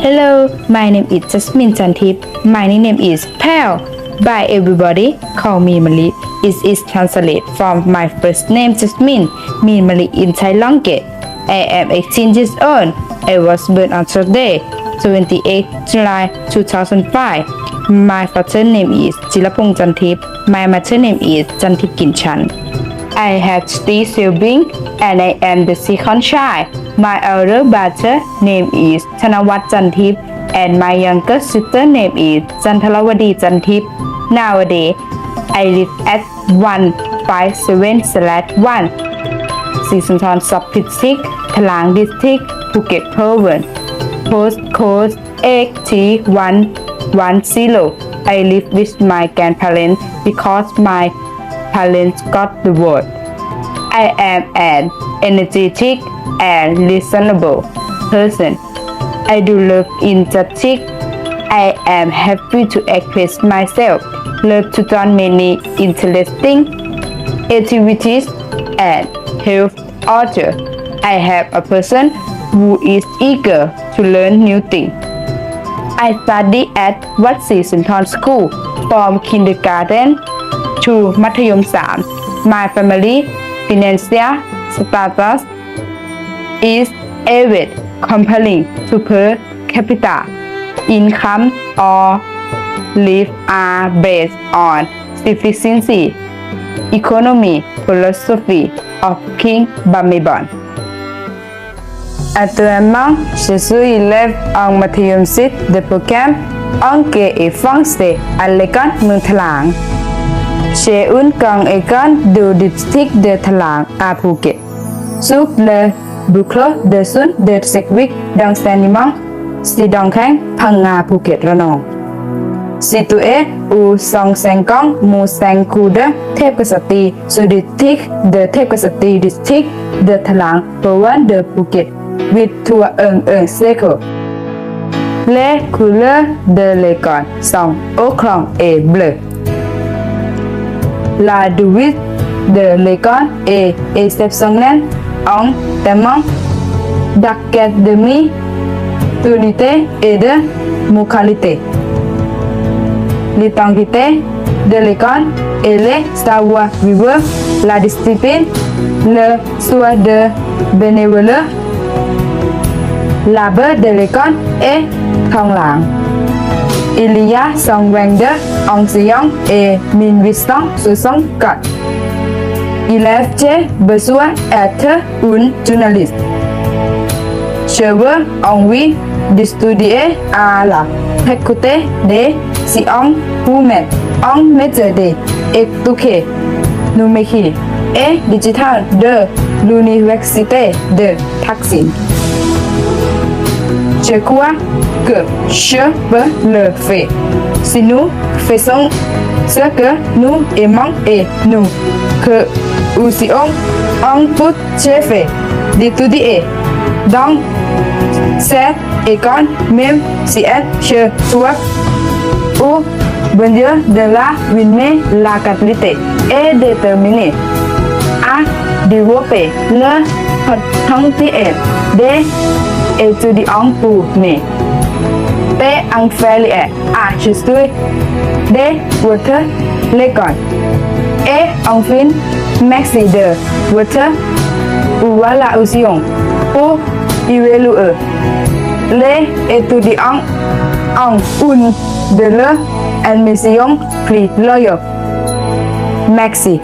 Hello, my name is Jasmine Chantip. My nickname is Pal. By everybody, call me Mali. It is translated from my first name Jasmine, mean Mali in Thai language. I am 18 years old. I was born on Saturday, 28 July 2005. My father name is Chilapong Chantip. My mother name is Chantip Kinchan. I have three siblings and I am the second child. My elder brother name is Chanawat Chantip and my younger sister name is Chantalavadi Chantip. Nowadays, I live at 157 slash 1 Seasonton Sub District, Talang District, Phuket Province. Postcode XT110. I live with my grandparents because my parents got divorced. I am an energetic and listenable person. I do love initiative. I am happy to express myself. Love to do many interesting activities and help others. I have a person who is eager to learn new things. I study at Wat Si School from kindergarten to Mathayom 3. My family financial status is average comparing to per capita income or live are based on sufficiency economy philosophy of King Bamibon. Actuellement, je suis élève en Mathieu 6 de programme Anglais et Français à l'école Nutlang. เชอุนกังเอกันดูดิสติกเดทลางอาภูเก็ตสุกเลบุคลเดซุนเดเซกวิกดังสแตนิมังสีดองแข้งพังงาภูเก็ตระนองสิตุเออูซองแซงกองมูแซงคูเดเทพกษัตรีสุดิทิกเดเทพกษัตรีดิทิกเดทลางปวันเดภูเก็ตวิททัวเอิงเอิงเซโคเลคูเลเดเลกอนซองโอครองเอเบล La devise de l'école est exceptionnelle en termes d'académie, d'unité et de moralité. L'identité de l'école est le savoir-vivre, la discipline, le choix de bénévolat. La base de l'école est Thong Lang. Il y a 122 enseignants et 1864. Élèves j'ai besoin d'être un journaliste. Je veux envie de à la faculté des sciences humaines en matière d'éducation numérique et digitale de l'université de Thaksin. Je crois que je peux le faire. Si nous faisons ce que nous aimons et nous que aussi on peut fait d'étudier dans cette école même si elle se trouve au milieu de la ville la qualité est déterminée à développer le potentiel des étudiants pour nous. Té en fait à je suis de votre l'école. Et enfin, merci de votre évaluation pour évaluer les étudiants en une de leur admission prix loyal. Merci.